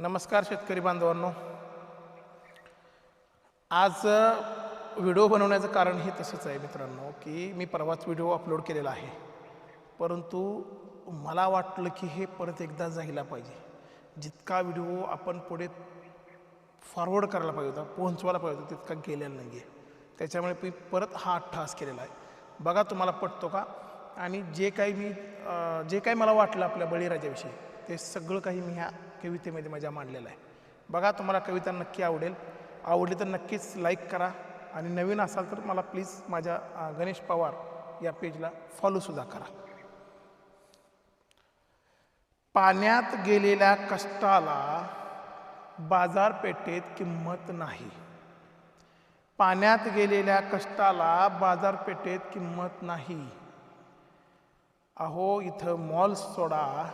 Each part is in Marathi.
नमस्कार शेतकरी बांधवांनो. आज व्हिडिओ बनवण्याचं कारण हे तसंच आहे मित्रांनो की मी परवाच व्हिडिओ अपलोड केलेला आहे. परंतु मला वाटलं की हे परत एकदा जायला पाहिजे. जितका व्हिडिओ आपण पुढे फॉरवर्ड करायला पाहिजे होता पोहोचवायला पाहिजे होता तितका गेलेला नाही आहे त्याच्यामुळे मी परत हा अठ्ठास केलेला आहे. बघा तुम्हाला पटतो का? आणि जे काही मी जे काही मला वाटलं आपल्या बळीराजाविषयी ते सगळं काही मी ह्या कवितेमध्ये माझ्या मांडलेलं आहे. बघा तुम्हाला कविता नक्की आवडेल. आवडली तर नक्कीच लाईक करा आणि नवीन असाल तर मला प्लीज माझ्या गणेश पवार या पेजला फॉलोसुद्धा करा. पाण्यात गेलेल्या कष्टाला बाजारपेठेत किंमत नाही. पाण्यात गेलेल्या कष्टाला बाजारपेठेत किंमत नाही. अहो इथं मॉल सोडा.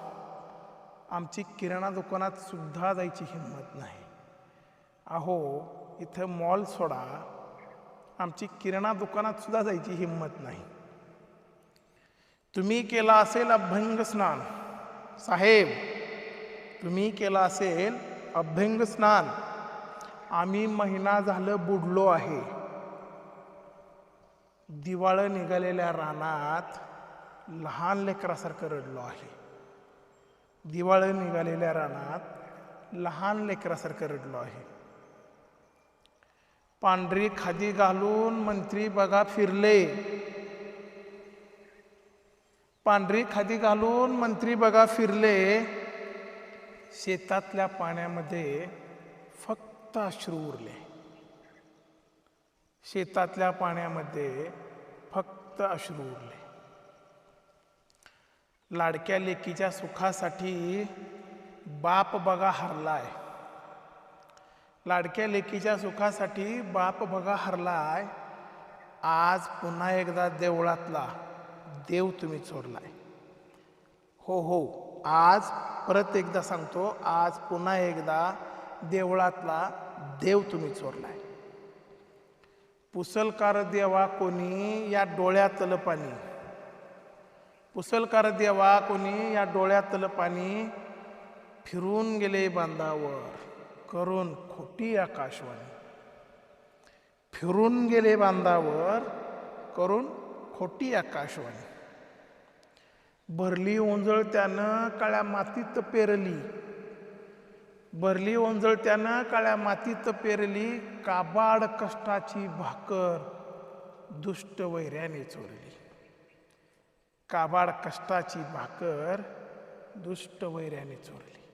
आमची किराणा दुकानात सुद्धा जायची हिंमत नाही. अहो इथं मॉल सोडा. आमची किराणा दुकानात सुद्धा जायची हिंमत नाही. तुम्ही केला असेल अभ्यंग स्नान. साहेब तुम्ही केला असेल अभ्यंग स्नान. आम्ही महिना झालं बुडलो आहे. दिवाळं निघालेल्या रानात लहान लेकरासारखं रडलो आहे. दिवाळ निघालेल्या रानात लहान लेकरासारखं रडलो आहे. पांढरी खादी घालून मंत्री बघा फिरले. पांढरी खादी घालून मंत्री बघा फिरले. शेतातल्या पाण्यामध्ये फक्त अश्रू उरले. शेतातल्या पाण्यामध्ये फक्त अश्रू उरले. लाडक्या लेकीच्या सुखासाठी बाप बघा हरलाय. लाडक्या लेकीच्या सुखासाठी बाप बघा हरलाय. आज पुन्हा एकदा देवळातला देव तुम्ही चोरलाय. हो हो आज परत एकदा सांगतो आज पुन्हा एकदा देवळातला देव तुम्ही चोरलाय. पुसलकार देवा कोणी या डोळ्यातलं पाणी. पुसलकार देवा कोणी या डोळ्यातलं पाणी फिरून गेले बांधावर करून खोटी आकाशवाणी. फिरून गेले बांधावर करून खोटी आकाशवाणी. भरली ओंजळ त्यानं काळ्या मातीत पेरली. भरली ओंजळ त्यानं काळ्या मातीत पेरली काबाड कष्टाची भाकर दुष्ट वैऱ्याने चोरली. काबाड कष्टाची भाकर दुष्ट वैऱ्याने चोरली.